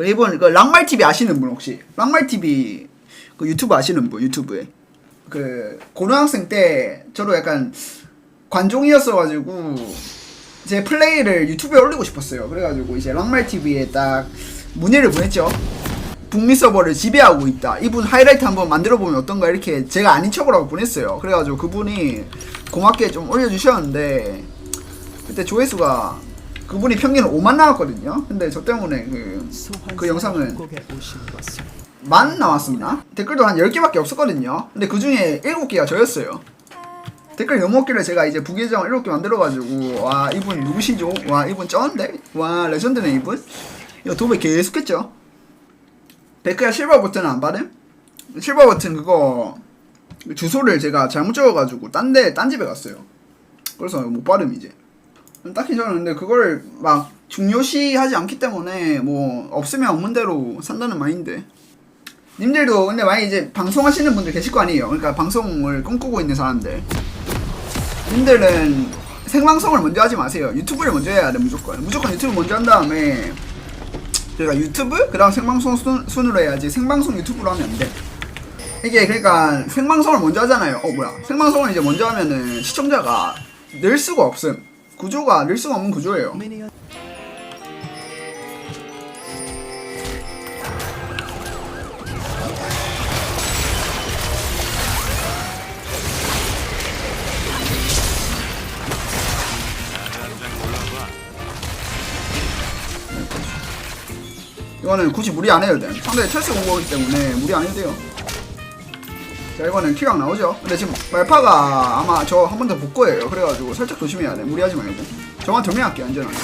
그 이번 그 랑말 TV 아시는 분 혹시 랑말 TV 그 유튜브 아시는 분 유튜브에 그 고등학생 때 저도 약간 관종이었어가지고 제 플레이를 유튜브에 올리고 싶었어요. 그래가지고 이제 랑말 TV에 딱 문의를 보냈죠. 북미 서버를 지배하고 있다. 이분 하이라이트 한번 만들어 보면 어떤가 이렇게 제가 아닌 척을 하고 보냈어요. 그래가지고 그분이 고맙게 좀 올려주셨는데 그때 조회수가 그분이 평균 5만 나왔거든요. 근데 저 때문에 그, 그 영상은 만 나왔습니다. 댓글도 한 10개밖에 없었거든요. 근데 그 중에 7개가 저였어요. 댓글 없길래 제가 이제 부계정 7개 만들어가지고 와 이분 누구시죠? 와 이분 쩌는데? 와 레전드네 이분? 이거 도배 계속했죠. 백크야 실버 버튼 안 받음? 실버 버튼 그거 주소를 제가 잘못 적어가지고 딴 데 딴 집에 갔어요. 그래서 못 받음 이제. 딱히 저는 근데 그걸 막 중요시 하지 않기 때문에 뭐 없으면 없는 대로 산다는 마인드. 님들도 근데 만약 이제 방송하시는 분들 계실 거 아니에요. 그러니까 방송을 꿈꾸고 있는 사람들. 님들은 생방송을 먼저 하지 마세요. 유튜브를 먼저 해야 돼 무조건. 무조건 유튜브 먼저 한 다음에 그러니까 유튜브 그 다음 생방송 순, 순으로 해야지 생방송 유튜브로 하면 안 돼. 이게 그러니까 생방송을 먼저 하잖아요. 어 뭐야? 생방송을 이제 먼저 하면은 시청자가 늘 수가 없음. 구조가 늘 수가 없는 구조예요. 이거는 굳이 무리 안 해도 돼. 상대 첼스 공격이기 때문에 무리 안 해도 돼요. 자 이거는 키각 나오죠. 근데 지금 말파가 아마 저 한 번 더 볼 거예요. 그래가지고 살짝 조심해야 돼. 무리하지 말고. 저만 돌면 할게 안전하게.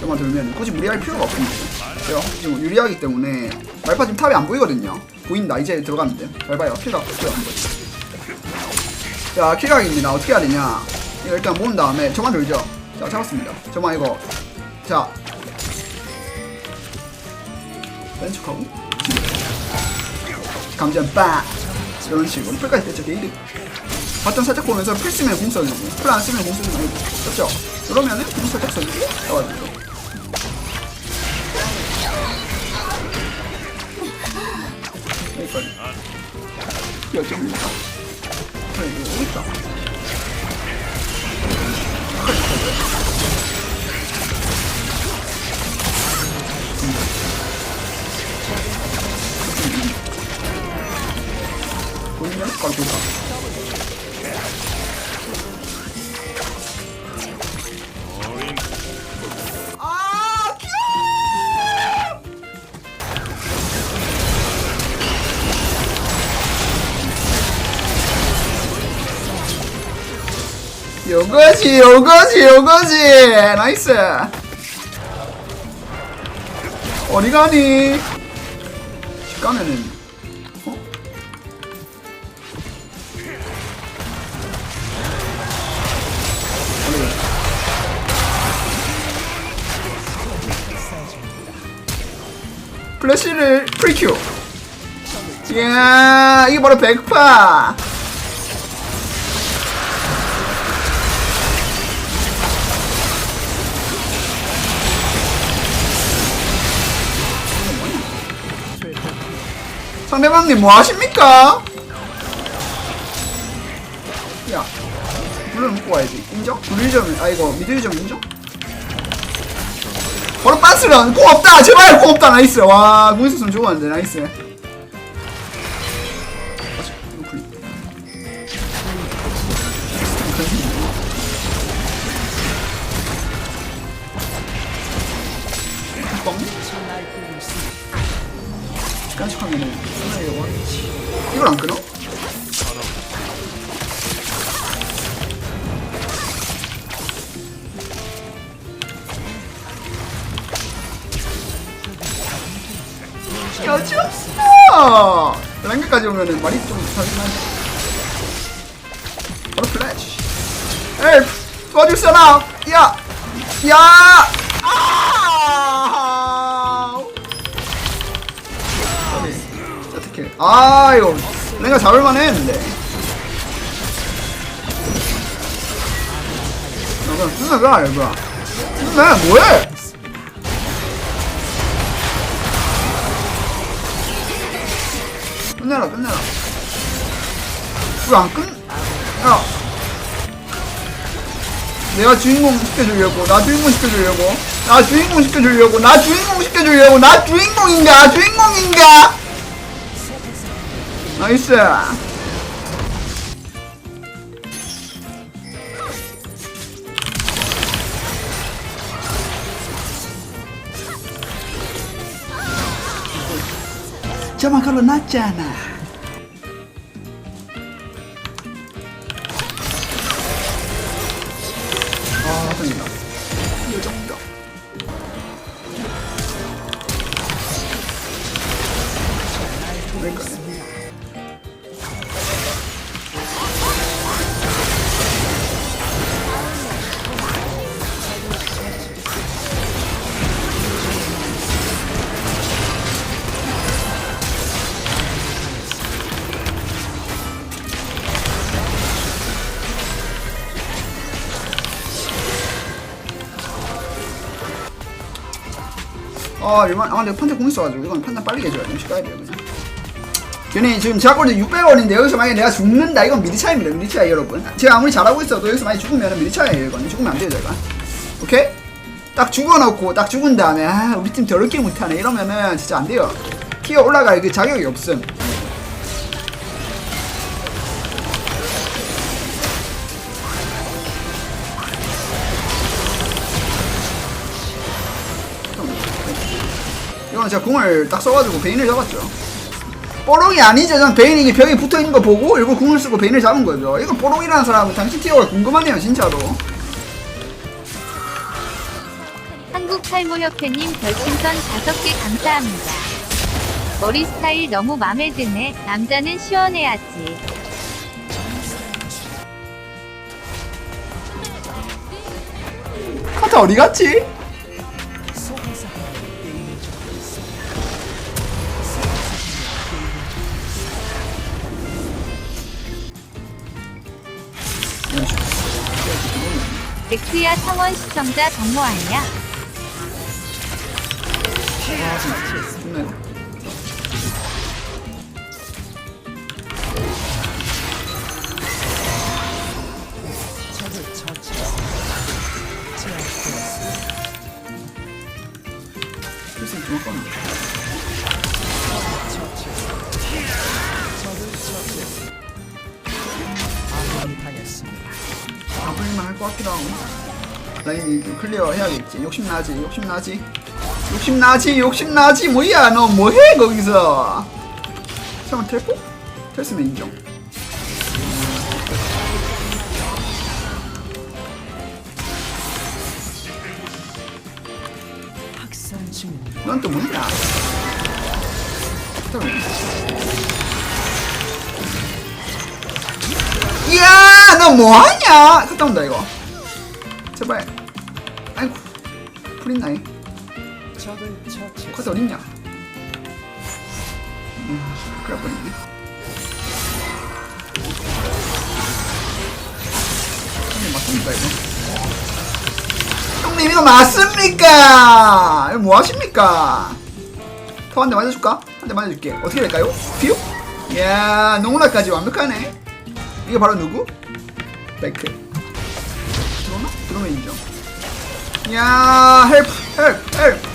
저만 돌면 굳이 무리할 필요가 없습니다. 제가 지금 유리하기 때문에 말파 지금 탑이 안 보이거든요. 보인다. 이제 들어갔는데. 말파요. 킬각 안 보여. 자 킬각입니다. 어떻게 해야 되냐? 이거 일단 모은 다음에 저만 돌죠. 자 잡았습니다. 저만 이거 자 왼쪽하고 감전 빠 이런 식으로 풀까지 뺐죠 게이드 바텀 살짝 보면서 풀 쓰면 공 써주고 풀 안 쓰면 공 쓰지 말고 그렇죠? 그러면은 공 살짝 써주고 나와주고. 여기까지. 여점입니다 그래 이거 여기 있다 요거지 요거지 요거지. 나이스. 어디 가니? 집 가면은. 어? 플래시를 프리큐. 이야 이게 바로 백파 상대방님 뭐 하십니까? 야, 불을 먹고 와야지. 인정? 불리점, 아, 이거 미들점 인정? 바로 빤스런! 공 없다! 제발! 공 없다! 나이스! 와, 공 있었으면 좋았는데, 나이스. 깐식하면은 하나의 원위치 이걸 안 끊어? 여지 없어! 랭크까지 오면은 말이 좀 다르긴 한데 바로 플래시 에이 도와줄 사람! 야! 야! 아! 아 이거 내가 잡을만 했는데. 그냥 쓰면 왜 알고야? 쓰면 뭐해? 끝내라 끝내라. 왜 안 끝? 야. 내가 주인공 시켜주려고 나 주인공 시켜주려고. 나 주인공 시켜주려고 나 주인공 시켜주려고 나 주인공인가? 주인공인가? 나이스! 저만 걸어놨잖아. 아 다행이다 아 이만 아 내가 판자 공 있어가지고 이건 판단 빨리 해줘야 돼. 음식 가야 돼요 그냥. 괜히 지금 제약골드 600원인데 여기서 만약에 내가 죽는다 이건 미리 차이입니다 미리 차이 여러분. 제가 아무리 잘하고 있어도 여기서 많이 죽으면 미리 차이에요 이건. 죽으면 안 돼요 제가. 오케이? 딱 죽어놓고 딱 죽은 다음에 아 우리 팀 더럽게 못하네. 이러면은 진짜 안 돼요. 티어 올라갈 그 자격이 없음 이건 제가 궁을 딱 써가지고 베인을 잡았죠. 뽀록이 아니죠. 그냥 베인이 이게 벽에 붙어 있는 거 보고 일부 궁을 쓰고 베인을 잡은 거죠. 이거 뽀록이라는 사람은 당신 티어가 궁금하네요, 진짜로. 한국 탈모협회님 별풍선 5개 감사합니다. 머리 스타일 너무 맘에 드네. 남자는 시원해야지. 카타 어디 갔지? 넥스야 창원 시청자 정모 아니야? 잡을만 할 것 같기도 하고. 라인 좀 클리어 해야겠지. 욕심나지, 욕심나지. 욕심나지, 욕심나지. 뭐야, 너 뭐해, 거기서. 잠깐 텔포? 텔스면 인정. 넌 또 뭐냐? 이야, 너 뭐하냐? 갔다 온다, 이거. 제발. 아이고. 풀있나이? 커서 어딨냐? 음, 그럴 뻔했네. 형님 맞습니까, 이거? 형님, 이거 맞습니까? 이거 뭐 하십니까? 더 한 대 맞아줄까? 한 대 맞아줄게. 어떻게 될까요? 퓨? 이야, 농락까지 완벽하네. 이게 바로 누구? 베크. 들어오나? 들어오면 인정. 야, 헬프, 헬프, 헬프.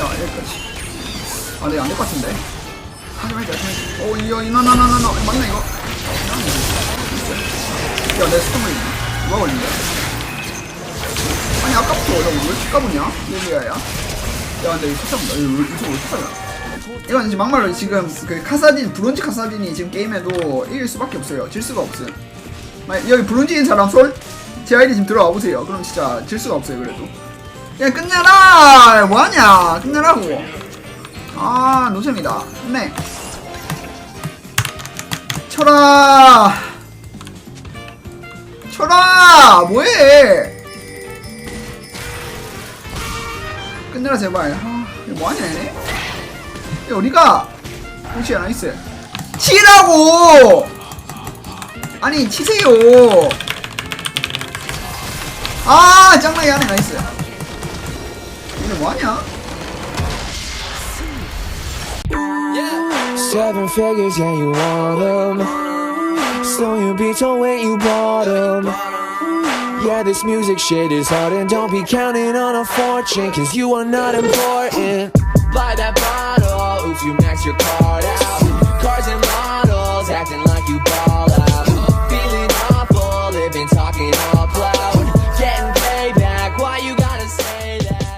야, 여기까지. 아, 근데 안될 것 같은데. 하지 말자, 하지 말자. 오, 이거, 나, 나, 나, 나, 맞나, 이거? 야, 내 스톰을 누가 걸린 거야? 아니, 아까부터 나왜 이렇게 까부냐? 얘기야, 야. 야, 근데 이거. 이거 왜, 이거 왜 이렇게 빨라? 이건 이제 막말로 지금 그 카사딘 브론즈 카사딘이 지금 게임에도 이길 수밖에 없어요. 질 수가. 만 여기 브론즈인 사람 솔? 제 아이디 지금 들어와 보세요. 그럼 진짜 질 수가 없어요. 그래도. 야 끝내라! 뭐하냐? 끝내라고. 아 노잼이다. 끝내. 쳐라. 쳐라. 뭐해? 끝내라 제발. 아 뭐하냐 얘네? 야, 어디가? 오시 나이스. 치라고! 아니, 치세요. 아, 짱나게 하네, 나이스. 근데 뭐하냐? Seven figures, yeah, you want them. So you beat your weight, you bought them. Yeah, this music shit is hard, and don't be counting on a fortune, cause you are not important. Buy that bottle. proof you max your card out. Cars and models acting like you